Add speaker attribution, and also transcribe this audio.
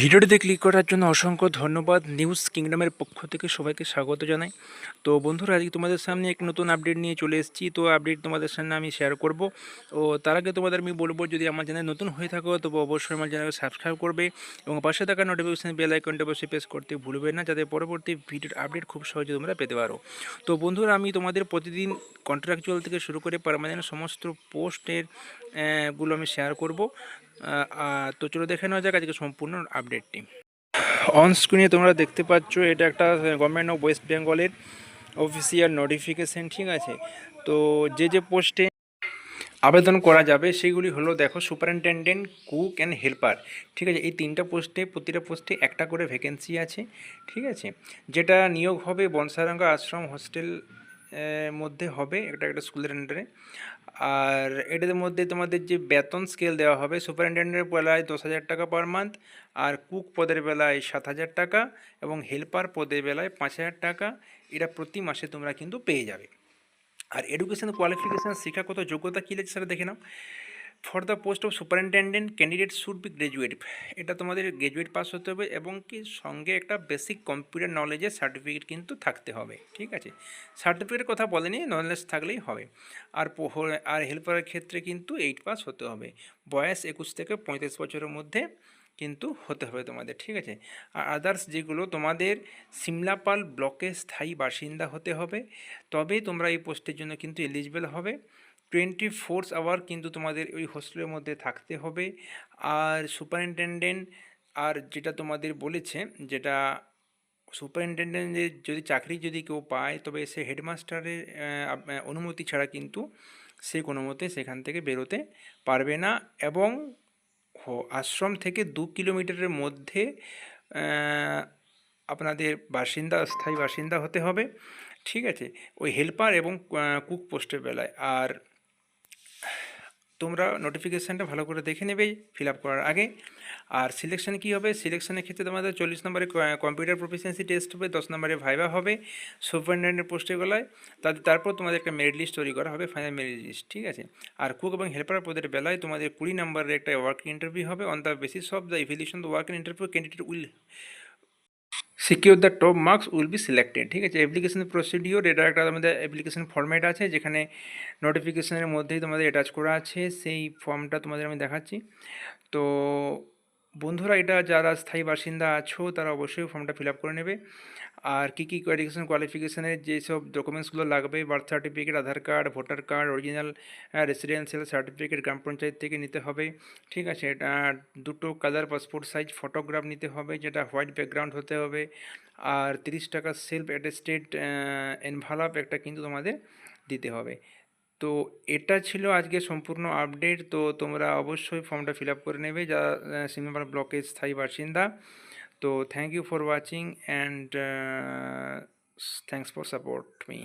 Speaker 1: ভিডিওটিতে ক্লিক করার জন্য অসংখ্য ধন্যবাদ নিউজ কিংডমের পক্ষ থেকে সবাইকে স্বাগত জানাই। তো বন্ধুরা, আজকে তোমাদের সামনে এক নতুন আপডেট নিয়ে চলে এসেছি। তো আপডেট তোমাদের সামনে আমি শেয়ার করব। ও তার আগে তোমাদের আমি বলব, যদি আমার চ্যানেল নতুন হয়ে থাকো, তবে অবশ্যই আমার চ্যানেলকে সাবস্ক্রাইব করবে এবং পাশে থাকা নোটিফিকেশন বেল আইকনটা অবশ্যই প্রেস করতে ভুলবে না, যাতে পরবর্তী ভিডিওর আপডেট খুব সহজে তোমরা পেতে পারো। তো বন্ধুরা, আমি তোমাদের প্রতিদিন কন্ট্রাকচুয়াল থেকে শুরু করে পারমানেন্ট সমস্ত পোস্টের গুলো আমি শেয়ার করব। তো চলো দেখে নেওয়া যাক আজকে সম্পূর্ণ আপডেটটি অন স্ক্রিনে তোমরা দেখতে পাচ্ছ, এটা একটা গভর্নমেন্ট অফ ওয়েস্ট বেঙ্গলের অফিসিয়াল নোটিফিকেশন ঠিক আছে? তো যে যে পোস্টে আবেদন করা যাবে, সেগুলি হলো, দেখো সুপারিনটেন্ডেন্ট কুক অ্যান্ড হেল্পার ঠিক আছে? এই তিনটা পোস্টে প্রতিটা পোস্টে একটা করে ভ্যাকেন্সি আছে, ঠিক আছে? যেটা নিয়োগ হবে বনসারঙ্গা আশ্রম হস্টেল মধ্যে হবে এটা একটা স্কুলের আন্ডারে আর এটাদের মধ্যে তোমাদের যে বেতন স্কেল দেওয়া হবে সুপারিনটেন্ডেন্টের বেলায় দশ হাজার টাকা পার মান্থ আর কুক পদের বেলায় সাত হাজার টাকা, এবং হেল্পার পদের বেলায় পাঁচ হাজার টাকা, এটা প্রতি মাসে তোমরা কিন্তু পেয়ে যাবে। আর এডুকেশন কোয়ালিফিকেশান শিক্ষাগত যোগ্যতা কী লাগছে সেটা দেখে নাও। For the post of superintendent candidate should be graduate এটা তোমাদের গ্র্যাজুয়েট পাস হতে হবে এবং কি সঙ্গে একটা বেসিক কম্পিউটার নলেজের সার্টিফিকেট কিন্তু থাকতে হবে, ঠিক আছে? সার্টিফিকেটের কথা বলেনি নলেজ থাকলেই হবে। আর আর হেল্পারের ক্ষেত্রে কিন্তু এইট পাস হতে হবে। বয়স একুশ থেকে পঁয়ত্রিশ বছরের মধ্যে কিন্তু হতে হবে তোমাদের, ঠিক আছে? আর আদার্স যেগুলো তোমাদের সিমলাপাল ব্লকের স্থায়ী বাসিন্দা হতে হবে, তবেই তোমরা এই পোস্টের জন্য কিন্তু এলিজিবল হবে। টোয়েন্টি ফোর্স আওয়ার কিন্তু তোমাদের ওই হোস্টেলের মধ্যে থাকতে হবে। আর সুপারিনটেন্ডেন্ট, আর যেটা তোমাদের বলেছে, যেটা সুপারিনটেন্ডেন্টের যদি চাকরি যদি কেউ পায়, তবে সে হেডমাস্টারের অনুমতি ছাড়া কিন্তু সে কোনো মতে সেখান থেকে বেরোতে পারবে না। এবং আশ্রম থেকে দু কিলোমিটারের মধ্যে আপনাদের বাসিন্দা, স্থায়ী বাসিন্দা হতে হবে। ঠিক আছে? ওই হেল্পার এবং কুক পোস্টের বেলায়। আর তোমরা নোটিফিকেশানটা ভালো করে দেখে নেবে ফিল আপ করার আগে। আর সিলেকশন কী হবে? সিলেকশনের ক্ষেত্রে তোমাদের চল্লিশ নম্বরে কম্পিউটার প্রফিসিয়েন্সি টেস্ট হবে, দশ নম্বরে ভাইবা হবে সুপারিনটেন্ডেন্ট পোস্টের বেলায় তাদের তারপর তোমাদের একটা মেরিট লিস্ট তৈরি করা হবে ফাইনাল মেরিট লিস্ট ঠিক আছে? আর কুক এবং হেল্পার পদের বেলায় তোমাদের কুড়ি নম্বরের একটা ওয়ার্ক ইন্টারভিউ হবে। On the basis of the evaluation the work interview candidate will secure the top marks will be selected ঠিক আছে? অ্যাপ্লিকেশন প্রসিডিওর এটা একটা আমাদের অ্যাপ্লিকেশন ফর্ম্যাট আছে, যেখানে নোটিফিকেশনের মধ্যেই তোমাদের অ্যাটাচ করা আছে, সেই ফর্মটা তোমাদের আমি দেখাচ্ছি। তো বন্ধুরা, এটা যারা স্থায়ী বাসিন্দা আছো, তারা অবশ্যই ফর্মটা ফিল আপ করে নেবে। আর কী কী এডুকেশন কোয়ালিফিকেশানের যেসব ডকুমেন্টসগুলো লাগবে birth certificate Aadhaar card voter card original residential certificate গ্রাম পঞ্চায়েত থেকে নিতে হবে। ঠিক আছে দুটো কালার পাসপোর্ট সাইজ ফটোগ্রাফ নিতে হবে, যেটা হোয়াইট ব্যাকগ্রাউন্ড হতে হবে। আর তিরিশ টাকা সেলফ অ্যাটেস্টেড এনভালাপ একটা কিন্তু তোমাদের দিতে হবে। তো এটা ছিল আজকে সম্পূর্ণ আপডেট তো তোমরা অবশ্যই ফর্মটা ফিল করে নেবে। যা সিনেমার ব্লকে স্থায়ী বাসিন্দা। তো thank you for watching and thanks for support me